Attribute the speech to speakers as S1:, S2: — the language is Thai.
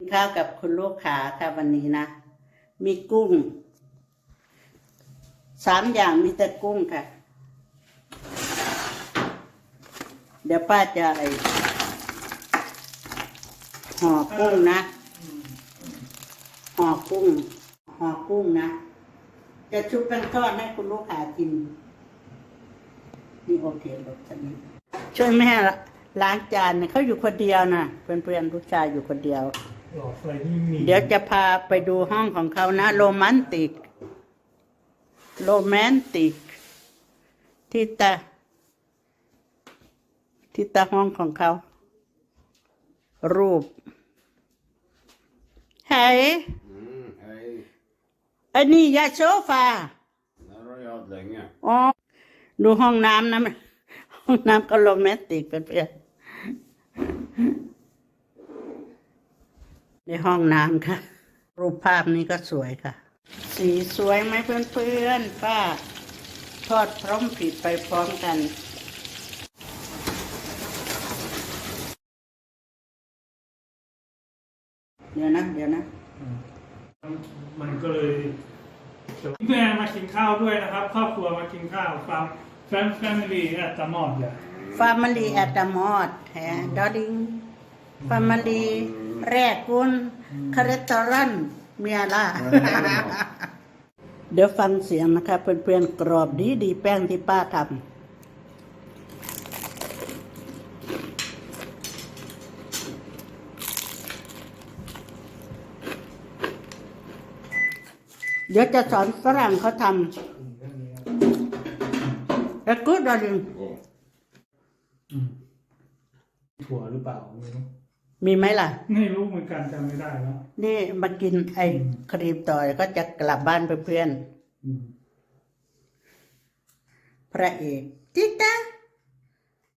S1: กินข้าวกับคุณลูกขาค่ะวันนี้นะ มีกุ้งสามอย่างมีแต่กุ้งค่ะ เดี๋ยวป้าจะไอ้ห่อกุ้งนะห่อกุ้งห่อกุ้งนะ จะชุบแป้งทอดให้คุณลูกค้ากินนี่โอเครสชนิดช่วยแม่ล้างจานเนี่ยเขาอยู่คนเดียวนะเพื่อนๆลูกชายอยู่คนเดียว
S2: หลอดไฟที่มี
S1: เดี๋ยวจะพาไปดูห้องของเขานะโรแมนติก โรแมนติก ที่ตาที่ตาห้องของเขา รูปเฮ้ย
S3: Mm, hej.
S1: อันนี้ยาโซฟา
S3: Där har jag haft länge.
S1: อ๋อ ดูห้องน้ำนะห้องน้ำก็โรแมนติกเป็นเพื่อน ในห้องน้ำค่ะ รูปภาพนี้ก็สวยค่ะ สีสวยไหมเพื่อนๆป้า ทอดพร้อมผิดไปพร้อมกันเดี๋ยวนะเดี๋ยวนะ
S2: มันก็เลยแม่มากินข้าวด้วยนะครับ ครอบครัวมากินข้าวฟาร์มแฟมแฟมิลี่แอตตามอดเนี่ย
S1: Family at the mod แฮดอดิง Family แรกคุณคาเรตอรันเมียล่ะ เดี๋ยวฟังเสียงนะคะเพื่อนๆกรอบดีดีๆแป้งที่ป้าทำเดี๋ยวจะสอนฝรั่งเขาทำแล้วกูดอดิง
S3: Oh.
S2: อืมถั่วหรือเปล่าไม่รู้
S1: มีไหมล่ะ
S2: ไม่รู้เหมือนกันจำไม่ได้แล้ว
S1: นี่มากินไอ้ครีมต่อยก็จะกลับบ้านเพื่อน
S2: อืม
S1: ๆพระเอกจิตา